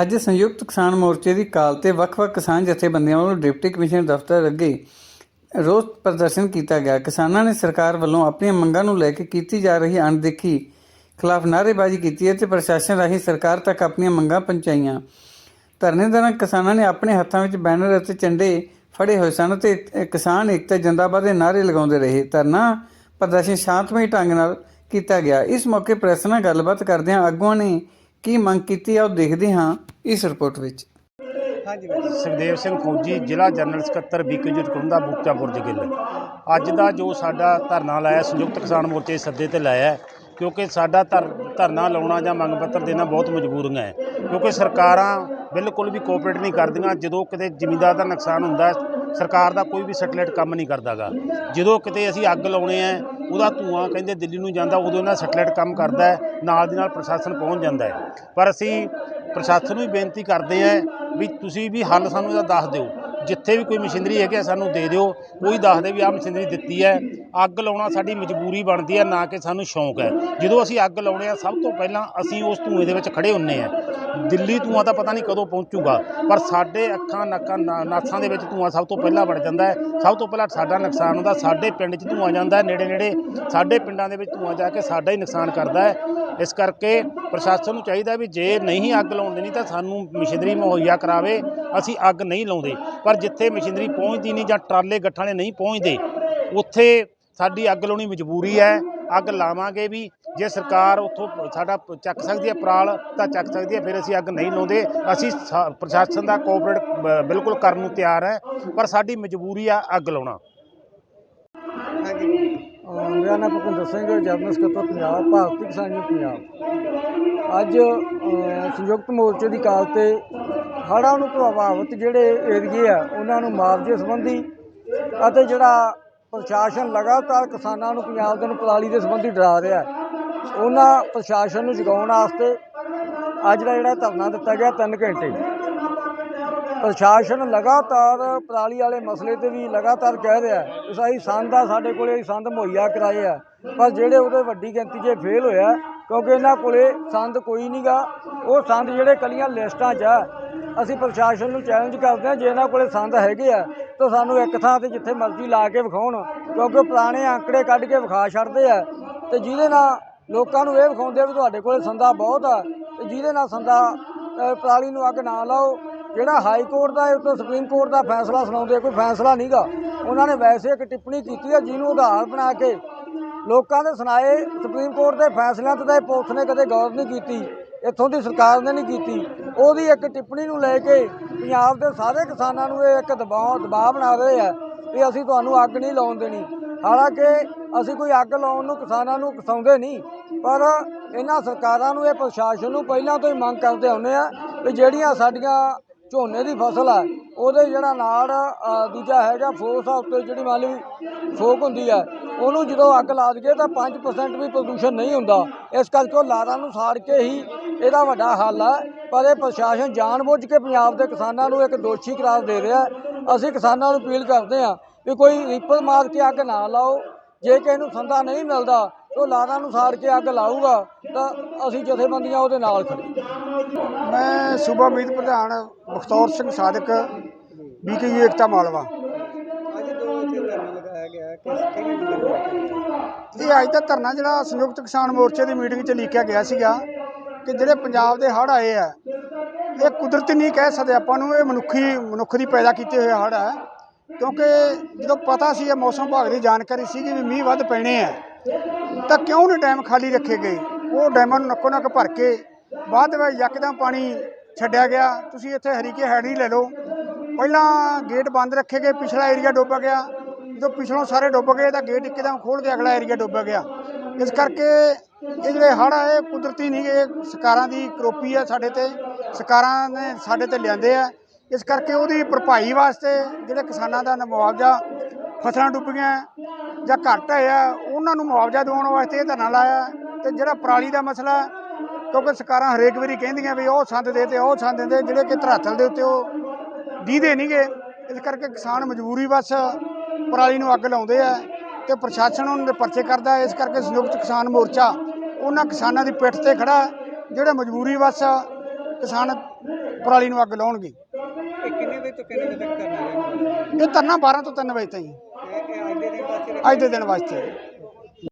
ਅੱਜ ਸੰਯੁਕਤ ਕਿਸਾਨ ਮੋਰਚੇ ਦੀ ਕਾਲ ਤੇ ਵੱਖ-ਵੱਖ ਕਿਸਾਨ ਜਥੇਬੰਦੀਆਂ ਵੱਲੋਂ ਡਿਪਟੀ ਕਮਿਸ਼ਨਰ ਦਫ਼ਤਰ ਅੱਗੇ ਰੋਸ ਪ੍ਰਦਰਸ਼ਨ ਕੀਤਾ ਗਿਆ। ਕਿਸਾਨਾਂ ਨੇ ਸਰਕਾਰ ਵੱਲੋਂ ਆਪਣੀਆਂ ਮੰਗਾਂ ਨੂੰ ਲੈ ਕੇ ਕੀਤੀ ਜਾ ਰਹੀ ਅਣਦੇਖੀ ਖਿਲਾਫ ਨਾਅਰੇਬਾਜ਼ੀ ਕੀਤੀ ਹੈ ਤੇ ਪ੍ਰਸ਼ਾਸਨ ਰਾਹੀਂ ਸਰਕਾਰ ਤੱਕ ਆਪਣੀਆਂ ਮੰਗਾਂ ਪਹੁੰਚਾਈਆਂ। ਧਰਨੇ ਦੌਰਾਨ ਕਿਸਾਨਾਂ ਨੇ ਆਪਣੇ ਹੱਥਾਂ ਵਿੱਚ ਬੈਨਰ ਅਤੇ ਝੰਡੇ ਫੜੇ ਹੋਏ ਸਨ ਤੇ ਕਿਸਾਨ ਏਕਤਾ ਜਿੰਦਾਬਾਦ ਦੇ ਨਾਅਰੇ ਲਗਾਉਂਦੇ ਰਹੇ। ਧਰਨਾ ਪ੍ਰਦਰਸ਼ਨ ਸ਼ਾਂਤਮਈ ਢੰਗ ਨਾਲ ਕੀਤਾ ਗਿਆ। ਇਸ ਮੌਕੇ ਪ੍ਰੈਸ ਨਾਲ ਗੱਲਬਾਤ ਕਰਦਿਆਂ ਆਗੂਆਂ ਨੇ ਕੀ ਮੰਗ ਕੀਤੀ ਹੈ ਉਹ ਦੇਖਦੇ ਹਾਂ ਇਸ ਰਿਪੋਰਟ ਵਿੱਚ। ਹਾਂਜੀ ਸੁਖਦੇਵ ਸਿੰਘ ਖੋਜੀ, ਜ਼ਿਲ੍ਹਾ ਜਨਰਲ ਸਕੱਤਰ ਬੀਕੇ ਜਟਕੁੰਦਾ ਬੂਕਤਾ ਬੁਰਜ ਗਿੱਲ ਅੱਜ ਦਾ ਜੋ ਸਾਡਾ ਧਰਨਾ ਲਾਇਆ, ਸੰਯੁਕਤ ਕਿਸਾਨ ਮੋਰਚੇ ਸੱਦੇ ਤੇ ਲਾਇਆ, ਕਿਉਂਕਿ ਸਾਡਾ ਧਰ, ਧਰਨਾ ਲਾਉਣਾ ਜਾਂ ਮੰਗ ਪੱਤਰ ਦੇਣਾ ਬਹੁਤ ਮਜਬੂਰੀਆਂ ਹੈ। ਕਿਉਂਕਿ ਸਰਕਾਰਾਂ ਬਿਲਕੁਲ ਵੀ ਕੋਆਪਰੇਟ ਨਹੀਂ ਕਰਦੀਆਂ, ਜਦੋਂ ਕਿਤੇ ਜ਼ਮੀਂਦਾਰ ਦਾ ਨੁਕਸਾਨ ਹੁੰਦਾ ਸਰਕਾਰ ਦਾ ਕੋਈ ਵੀ ਸੈਟੇਲਾਈਟ ਕੰਮ ਨਹੀਂ ਕਰਦਾਗਾ। ਜਦੋਂ ਕਿਤੇ ਅਸੀਂ ਅੱਗ ਲਾਉਣੇ ਆ, ਉਹਦਾ ਧੂਆਂ ਕਹਿੰਦੇ ਦਿੱਲੀ ਨੂੰ ਜਾਂਦਾ, ਉਦੋਂ ਇਹਨਾਂ ਸੈਟੇਲਾਈਟ ਕੰਮ ਕਰਦਾ ਨਾਲ ਦੀ ਨਾਲ ਪ੍ਰਸ਼ਾਸਨ ਪਹੁੰਚ ਜਾਂਦਾ ਪਰ ਅਸੀਂ ਪ੍ਰਸ਼ਾਸਨ ਨੂੰ ਵੀ ਬੇਨਤੀ ਕਰਦੇ ਆ ਵੀ ਤੁਸੀਂ ਵੀ ਹੱਲ ਸਾਨੂੰ ਇਹਦਾ ਦੱਸ ਦਿਓ। ਜਿੱਥੇ ਵੀ ਕੋਈ ਮਸ਼ੀਨਰੀ ਹੈਗੀ ਆ, ਸਾਨੂੰ ਦੇ ਦਿਓ। ਕੋਈ ਦੱਸਦੇ ਵੀ ਆਹ ਮਸ਼ੀਨਰੀ ਦਿੱਤੀ ਹੈ। ਅੱਗ ਲਾਉਣਾ ਸਾਡੀ ਮਜਬੂਰੀ ਬਣਦੀ ਹੈ, ਨਾ ਕਿ ਸਾਨੂੰ ਸ਼ੌਂਕ ਹੈ। ਜਦੋਂ ਅਸੀਂ ਅੱਗ ਲਾਉਣੇ ਆ, ਸਭ ਤੋਂ ਪਹਿਲਾਂ ਅਸੀਂ ਉਸ ਧੂਏ ਦੇ ਵਿੱਚ ਖੜੇ ਹੁੰਨੇ ਆ। ਦਿੱਲੀ ਧੂਆਂ ਤਾਂ ਪਤਾ ਨਹੀਂ ਕਦੋਂ ਪਹੁੰਚੂਗਾ, ਪਰ ਸਾਡੇ ਅੱਖਾਂ, ਨੱਕਾਂ, ਨਾ- ਨਾਸਾਂ ਦੇ ਵਿੱਚ ਧੂਆਂ ਸਭ ਤੋਂ ਪਹਿਲਾਂ ਵੜ ਜਾਂਦਾ ਹੈ। ਸਭ ਤੋਂ ਪਹਿਲਾਂ ਸਾਡਾ ਨੁਕਸਾਨ ਹੁੰਦਾ, ਸਾਡੇ ਪਿੰਡ 'ਚ ਧੂਆਂ ਜਾਂਦਾ ਨੇੜੇ ਨੇੜੇ ਸਾਡੇ ਪਿੰਡਾਂ ਦੇ ਵਿੱਚ ਧੂਆਂ ਜਾ ਕੇ ਸਾਡਾ ਹੀ ਨੁਕਸਾਨ ਕਰਦਾ ਹੈ। ਇਸ ਕਰਕੇ ਪ੍ਰਸ਼ਾਸਨ ਨੂੰ ਚਾਹੀਦਾ ਵੀ ਜੇ ਨਹੀਂ ਅੱਗ ਲਾਉਣ ਦੇਣੀ ਤਾਂ ਸਾਨੂੰ ਮਸ਼ੀਨਰੀ ਮੁਹੱਈਆ ਕਰਾਵੇ। ਅਸੀਂ ਅੱਗ ਨਹੀਂ ਲਾਉਂਦੇ, ਪਰ ਜਿੱਥੇ ਮਸ਼ੀਨਰੀ ਪਹੁੰਚਦੀ ਨਹੀਂ ਜਾਂ ਟਰਾਲੇ ਗੱਠਾਂ ਨੇ ਨਹੀਂ ਪਹੁੰਚਦੇ, ਉੱਥੇ ਸਾਡੀ ਅੱਗ ਲਾਉਣੀ ਮਜਬੂਰੀ ਹੈ। ਅੱਗ ਲਾਵਾਂਗੇ ਵੀ, ਜੇ ਸਰਕਾਰ ਉੱਥੋਂ ਸਾਡਾ ਚੱਕ ਸਕਦੀ ਹੈ ਪਰਾਲ ਤਾਂ ਚੱਕ ਸਕਦੀ ਹੈ, ਫਿਰ ਅਸੀਂ ਅੱਗ ਨਹੀਂ ਲਾਉਂਦੇ। ਅਸੀਂ ਸਾ- ਪ੍ਰਸ਼ਾਸਨ ਦਾ ਕੋਆਪਰੇਟ ਬਿਲਕੁਲ ਕਰਨ ਨੂੰ ਤਿਆਰ ਹੈ, ਪਰ ਸਾਡੀ ਮਜਬੂਰੀ ਆ ਅੱਗ ਲਾਉਣਾ। ਮੇਰਾ ਨਾਮ ਭੁਪਿੰਦਰ ਸਿੰਘ ਜਰਨਲ ਸਕੱਤਰ ਪੰਜਾਬ, ਭਾਰਤੀ ਕਿਸਾਨ ਯੂਨੀਅਨ ਪੰਜਾਬ। ਅੱਜ ਸੰਯੁਕਤ ਮੋਰਚੇ ਦੀ ਕਾਲ ਤੇ ਹੜ੍ਹਾਂ ਨੂੰ ਪ੍ਰਭਾਵਿਤ ਜਿਹੜੇ ਏਰੀਏ ਆ, ਉਹਨਾਂ ਨੂੰ ਮੁਆਵਜ਼ੇ ਸੰਬੰਧੀ ਅਤੇ ਜਿਹੜਾ ਪ੍ਰਸ਼ਾਸਨ ਲਗਾਤਾਰ ਕਿਸਾਨਾਂ ਨੂੰ ਪੰਜਾਬ ਦੇ ਨੂੰ ਪਰਾਲੀ ਦੇ ਸੰਬੰਧੀ ਡਰਾ ਰਿਹਾ ਉਹਨਾਂ ਪ੍ਰਸ਼ਾਸਨ ਨੂੰ ਜਗਾਉਣ ਵਾਸਤੇ ਅੱਜ ਦਾ ਜਿਹੜਾ ਧਰਨਾ ਦਿੱਤਾ ਗਿਆ 3 ਘੰਟੇ। ਪ੍ਰਸ਼ਾਸਨ ਲਗਾਤਾਰ ਪਰਾਲੀ ਵਾਲੇ ਮਸਲੇ ਤੇ ਵੀ ਲਗਾਤਾਰ ਕਹਿ ਰਿਹਾ ਹੈ ਕਿ ਸੰਦ ਆ, ਸਾਡੇ ਕੋਲੇ ਅਸੀਂ ਸੰਦ ਮੁਹੱਈਆ ਕਰਾਏ ਆ। ਪਰ ਜਿਹੜੇ ਉਹਦੇ ਵੱਡੀ ਗਿਣਤੀ 'ਚ ਫੇਲ ਹੋਇਆ ਕਿਉਂਕਿ ਇਹਨਾਂ ਕੋਲੇ ਸੰਦ ਕੋਈ ਨਹੀਂਗਾ ਉਹ ਸੰਦ ਜਿਹੜੇ ਕਲੀਆਂ ਲਿਸਟਾਂ 'ਚ ਆ, ਅਸੀਂ ਪ੍ਰਸ਼ਾਸਨ ਨੂੰ ਚੈਲੰਜ ਕਰਦੇ ਹਾਂ ਜੇ ਇਹਨਾਂ ਕੋਲੇ ਸੰਦ ਹੈਗੇ ਆ, ਤਾਂ ਸਾਨੂੰ ਇੱਕ ਥਾਂ ਤੇ ਜਿੱਥੇ ਮਰਜ਼ੀ ਲਾ ਕੇ ਵਿਖਾਉਣ, ਕਿਉਂਕਿ ਪੁਰਾਣੇ ਆંકੜੇ ਕੱਢ ਕੇ ਵਿਖਾ ਛੱਡਦੇ ਆ। ਤੇ ਜਿਹਦੇ ਨਾਲ ਲੋਕਾਂ ਨੂੰ ਇਹ ਵਿਖਾਉਂਦੇ ਆ ਵੀ ਤੁਹਾਡੇ ਕੋਲੇ ਸੰਦਾ ਬਹੁਤ ਆ, ਤੇ ਜਿਹਦੇ ਨਾਲ ਸੰਦਾ ਪਰਾਲੀ ਨੂੰ ਅੱਗ ਨਾ ਲਾਓ ਜਿਹੜਾ ਹਾਈ ਕੋਰਟ ਦਾ ਉੱਤੇ ਸੁਪਰੀਮ ਕੋਰਟ ਦਾ ਫੈਸਲਾ ਸੁਣਾਉਂਦੇ ਕੋਈ ਫੈਸਲਾ ਨਹੀਂਗਾ ਉਹਨਾਂ ਨੇ ਵੈਸੇ ਇੱਕ ਟਿੱਪਣੀ ਕੀਤੀ ਹੈ ਜਿਹਨੂੰ ਆਧਾਰ ਬਣਾ ਕੇ ਲੋਕਾਂ ਦੇ ਸੁਣਾਏ, ਸੁਪਰੀਮ ਕੋਰਟ ਦੇ ਫੈਸਲਿਆਂ ਤੇ ਤਾਂ ਇਹ ਪੁਲਿਸ ਨੇ ਕਦੇ ਗੌਰ ਨਹੀਂ ਕੀਤੀ, ਇੱਥੋਂ ਦੀ ਸਰਕਾਰ ਨੇ ਨਹੀਂ ਕੀਤੀ। ਉਹਦੀ ਇੱਕ ਟਿੱਪਣੀ ਨੂੰ ਲੈ ਕੇ ਪੰਜਾਬ ਦੇ ਸਾਰੇ ਕਿਸਾਨਾਂ ਨੂੰ ਇਹ ਇੱਕ ਦਬਾਅ ਦਬਾਅ ਬਣਾ ਰਹੇ ਆ ਵੀ ਅਸੀਂ ਤੁਹਾਨੂੰ ਅੱਗ ਨਹੀਂ ਲਾਉਣ ਦੇਣੀ। ਹਾਲਾਂਕਿ ਅਸੀਂ ਕੋਈ ਅੱਗ ਲਾਉਣ ਨੂੰ ਕਿਸਾਨਾਂ ਨੂੰ ਕਸਾਉਂਦੇ ਨਹੀਂ, ਪਰ ਇਹਨਾਂ ਸਰਕਾਰਾਂ ਨੂੰ, ਇਹ ਪ੍ਰਸ਼ਾਸਨ ਨੂੰ ਪਹਿਲਾਂ ਤੋਂ ਹੀ ਮੰਗ ਕਰਦੇ ਆਉਂਦੇ ਆ ਵੀ ਜਿਹੜੀਆਂ ਸਾਡੀਆਂ ਝੋਨੇ ਦੀ ਫਸਲ ਆ, ਉਹਦੇ ਜਿਹੜਾ ਨਾੜ ਦੂਜਾ ਹੈਗਾ ਫੋਸ ਆ, ਉੱਤੇ ਜਿਹੜੀ ਮੰਨ ਲਈ ਫੋਕ ਹੁੰਦੀ ਆ, ਉਹਨੂੰ ਜਦੋਂ ਅੱਗ ਲਾ ਦਈਏ ਤਾਂ 5% ਵੀ ਪ੍ਰਦੂਸ਼ਣ ਨਹੀਂ ਹੁੰਦਾ। ਇਸ ਕਰਕੇ ਉਹ ਲਾਰਾਂ ਨੂੰ ਸਾੜ ਕੇ ਹੀ ਇਹਦਾ ਵੱਡਾ ਹੱਲ ਆ। ਪਰ ਇਹ ਪ੍ਰਸ਼ਾਸਨ ਜਾਣਬੁੱਝ ਕੇ ਪੰਜਾਬ ਦੇ ਕਿਸਾਨਾਂ ਨੂੰ ਇੱਕ ਦੋਸ਼ੀ ਕਰਾਰ ਦੇ ਰਿਹਾ। ਅਸੀਂ ਕਿਸਾਨਾਂ ਨੂੰ ਅਪੀਲ ਕਰਦੇ ਹਾਂ ਵੀ ਕੋਈ ਰੀਪਰ ਮਾਰ ਕੇ ਅੱਗ ਨਾ ਲਾਓ। ਜੇ ਕਿਸੇ ਨੂੰ ਸੰਦਾ ਨਹੀਂ ਮਿਲਦਾ ਉਹ ਲਾਰਾਂ ਨੂੰ ਸਾੜ ਕੇ ਅੱਗ ਲਾਊਗਾ ਤਾਂ ਅਸੀਂ ਜਥੇਬੰਦੀਆਂ ਉਹਦੇ ਨਾਲ ਖੜੇ ਮੈਂ ਸੂਬਾ ਮੀਤ ਪ੍ਰਧਾਨ ਬਖਤੌਰ ਸਿੰਘ ਸਾਦਕ ਬੀਕੇਯੂ ਏਕਤਾ ਮਾਲਵਾ। ਇਹ ਅੱਜ ਦਾ ਧਰਨਾ ਜਿਹੜਾ ਸੰਯੁਕਤ ਕਿਸਾਨ ਮੋਰਚੇ ਦੀ ਮੀਟਿੰਗ 'ਚ ਲਿਖਿਆ ਗਿਆ ਸੀਗਾ ਕਿ ਜਿਹੜੇ ਪੰਜਾਬ ਦੇ ਹੜ੍ਹ ਆਏ ਆ ਇਹ ਕੁਦਰਤੀ ਨਹੀਂ ਕਹਿ ਸਕਦੇ ਆਪਾਂ ਨੂੰ ਇਹ ਮਨੁੱਖੀ ਮਨੁੱਖ ਦੀ ਪੈਦਾ ਕੀਤੇ ਹੋਏ ਹੜ੍ਹ ਆ। ਕਿਉਂਕਿ ਜਦੋਂ ਪਤਾ ਸੀ ਇਹ ਮੌਸਮ ਵਿਭਾਗ ਦੀ ਜਾਣਕਾਰੀ ਸੀਗੀ ਵੀ ਮੀਂਹ ਵੱਧ ਪੈਣੇ ਆ ਤਾਂ ਕਿਉਂ ਨਹੀਂ ਡੈਮ ਖਾਲੀ ਰੱਖੇ ਗਏ? ਉਹ ਡੈਮਾਂ ਨੂੰ ਨੱਕੋ ਨੱਕ ਭਰ ਕੇ ਬਾਅਦ ਵਿੱਚ ਯਕਦਮ ਪਾਣੀ ਛੱਡਿਆ ਗਿਆ। ਤੁਸੀਂ ਇੱਥੇ ਹਰੀਕੇ ਹੈਡ ਹੀ ਲੈ ਲਓ। ਪਹਿਲਾਂ ਗੇਟ ਬੰਦ ਰੱਖੇ ਗਏ, ਪਿਛਲਾ ਏਰੀਆ ਡੁੱਬ ਗਿਆ। ਜਦੋਂ ਪਿਛਲੋਂ ਸਾਰੇ ਡੁੱਬ ਗਏ ਤਾਂ ਗੇਟ ਇੱਕਦਮ ਖੋਲ ਕੇ ਅਗਲਾ ਏਰੀਆ ਡੁੱਬ ਗਿਆ। ਇਸ ਕਰਕੇ ਇਹ ਜਿਹੜੇ ਹੜ੍ਹ ਆ, ਇਹ ਕੁਦਰਤੀ ਨਹੀਂ, ਇਹ ਸਰਕਾਰਾਂ ਦੀ ਕਰੋਪੀ ਆ ਸਾਡੇ ਤੇ। ਸਰਕਾਰਾਂ ਨੇ ਸਾਡੇ ਤੇ ਲਿਆਂਦੇ ਆ। ਇਸ ਕਰਕੇ ਉਹਦੀ ਭਰਪਾਈ ਵਾਸਤੇ ਜਿਹੜੇ ਕਿਸਾਨਾਂ ਦਾ ਮੁਆਵਜ਼ਾ ਫਸਲਾਂ ਡੁੱਬ ਗਈਆਂ ਜਾਂ ਘੱਟ ਹੋਇਆ ਉਹਨਾਂ ਨੂੰ ਮੁਆਵਜ਼ਾ ਦਿਵਾਉਣ ਵਾਸਤੇ ਇਹ ਧਰਨਾ ਲਾਇਆ ਤੇ ਜਿਹੜਾ ਪਰਾਲੀ ਦਾ ਮਸਲਾ ਕਿਉਂਕਿ ਸਰਕਾਰਾਂ ਹਰੇਕ ਵਾਰੀ ਕਹਿੰਦੀਆਂ ਵੀ ਉਹ ਸੰਦ ਦੇ ਤੇ ਉਹ ਸੰਦ ਦੇ ਜਿਹੜੇ ਕਿ ਧਰਾਤਲ ਦੇ ਉੱਤੇ ਉਹ ਦੀਦੇ ਨਹੀਂਗੇ ਇਸ ਕਰਕੇ ਕਿਸਾਨ ਮਜਬੂਰੀ ਬਸ ਪਰਾਲੀ ਨੂੰ ਅੱਗ ਲਾਉਂਦੇ ਆ ਤੇ ਪ੍ਰਸ਼ਾਸਨ ਉਹਨਾਂ ਦੇ ਪਰਚੇ ਕਰਦਾ। ਇਸ ਕਰਕੇ ਸੰਯੁਕਤ ਕਿਸਾਨ ਮੋਰਚਾ ਉਹਨਾਂ ਕਿਸਾਨਾਂ ਦੀ ਪਿੱਠ ਤੇ ਖੜਾ ਜਿਹੜੇ ਮਜਬੂਰੀ ਬਸ ਕਿਸਾਨ ਪਰਾਲੀ ਨੂੰ ਅੱਗ ਲਾਉਣਗੇ। ਇਹ ਕਿੰਨੇ ਵਜੇ ਤੋਂ ਕਿੰਨੇ ਵਜੇ ਤੱਕ ਕਰਨਾ ਹੈ ਇਹ ਧਰਨਾ 12 ਤੋਂ 3 ਵਜੇ ਤਾਈਂ। ਅੱਜ ਦੇ ਦਿਨ ਵਾਸਤੇ।